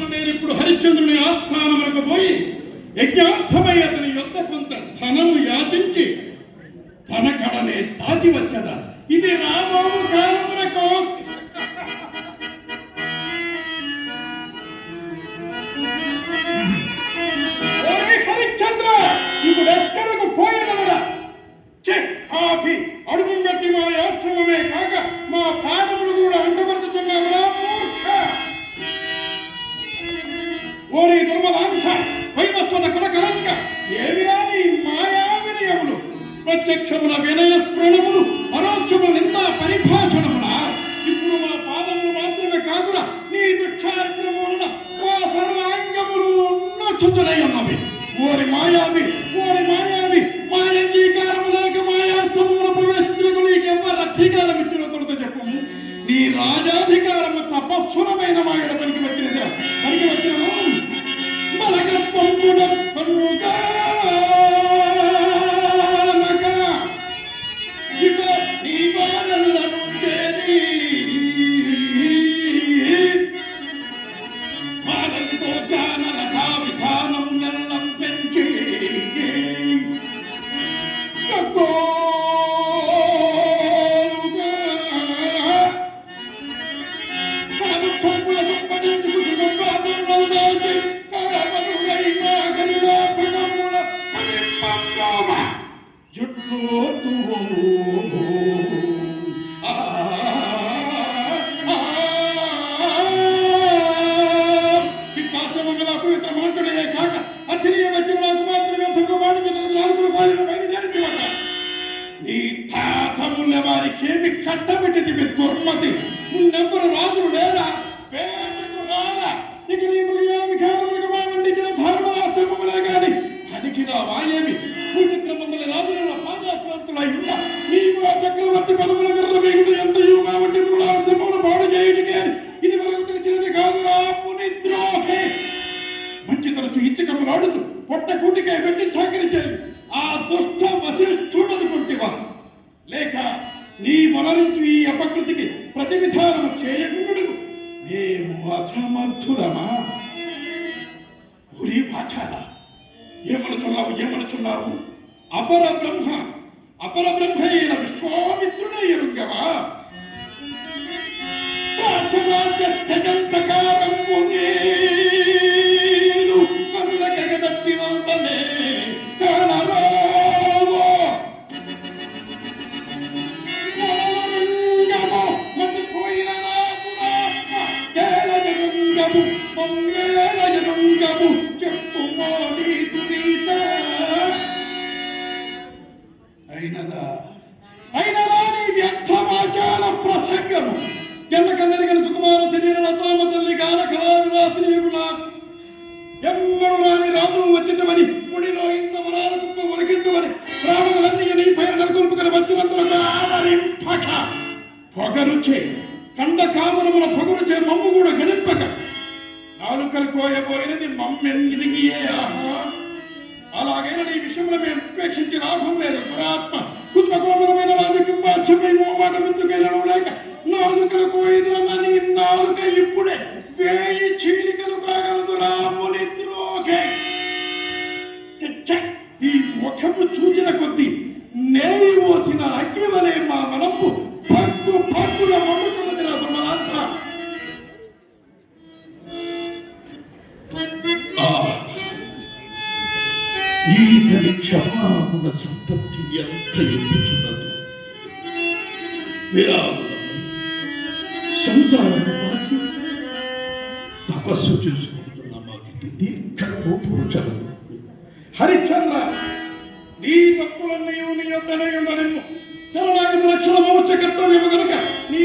కావున నేను ఇప్పుడు హరిశ్చంద్రుని ఆస్థానములకు పోయి యజ్ఞార్థమై అతని యొద్ద కొంత ధనము యాచించి తన కడనే దాచి వచ్చదా ఇది రాబోవు కాలమునకు. హరిశ్చంద్ర ఇప్పుడు ఎక్కడకు పోయేదా చె ఆపి అడుగు గట్టి మాయా. ప్రత్యక్షముల వినయ ప్రణములు పరోక్షముల నిందా పరిభాషణముల ఇప్పుడు మా పాదములు మాత్రమే కాకుండా నీ దుక్షారిత్రముల మా సర్వాంగములు నచ్చుతున్నాయి ఉన్నవి ఓరి మాయావి ఓరి మాయావి మాయంగీకారము లేక మాయాశ్రమముల ప్రవేశించకు నీకెవ్వరు అధికారం ఇచ్చిన తొలుత చెప్పము. నీ రాజాధికారము తపస్సురమైన మాయడ బాధలతో జానల విధానం ఎల్లం పెంచి నీ తాతముల వారికి ఏమి కట్టబెట్టింది దుర్మతి. నెంబరు రాజులు లేదా పేదకు రాలా ఇక నీ మృగామి కారణములకు మావండికిన ధర్మాశ్రమములే గాని అడిగిన వాయేమి? రాజుల ఉన్న నీవు చక్రవర్తి పదముల నీ మొలరించి ఈ అపకృతికి ప్రతి విధానము చేయకుండా మేము అసమర్థులమా ఉరి పాఠాల ఏమనుతున్నావు ఏమనుతున్నావు అపర బ్రహ్మ అపర బ్రహ్మ అయిన విశ్వ సుకుమార శరీర రత్నమ్మ తల్లి గాన కళా విలాసిని రాని రాజు వచ్చిందమని గుడిలో ఇంత వరాల కుప్ప ఒలికిందమని నీ పైన నెలకొల్పుకుని భక్తివంతులకు ఆదరింపక పొగరుచే కండ కామరముల పొగరుచే మమ్ము కూడా గణింపక. నాలుకలు కోయబోయినది మమ్మెరిగియే ఆహా. అలాగైనా నీ విషయంలో మేము ఉపేక్షించి లాభం లేదు పురాత్మ కుటుంబకోమలమైన వారి కుంభాక్షమై మోమాట ముందుకెళ్ళడం లేక నాలుకలు కోయిదన్న ఇప్పుడే వేయి చీలికలు కాగలదు రాముని ద్రోహే ఈ ముఖము చూచిన కొద్దీ నేయి ఓసిన అగ్గి వలె మా మనము పగ్గు పగ్గుల మండుతున్నది నా దుర్మలాంతా ఈతని క్షమాగుణ సంపత్తి ఎంత ఎత్తుతున్నది విరాముల చేసుకుంటున్న మాకు దీర్ఘ హరిచంద్ర నీ తప్పులన్నీ నీ యొద్దనే ఉండనిమ్ము శరణాగతి లక్షణ మోక్ష కర్తవ్యము గనుక నీ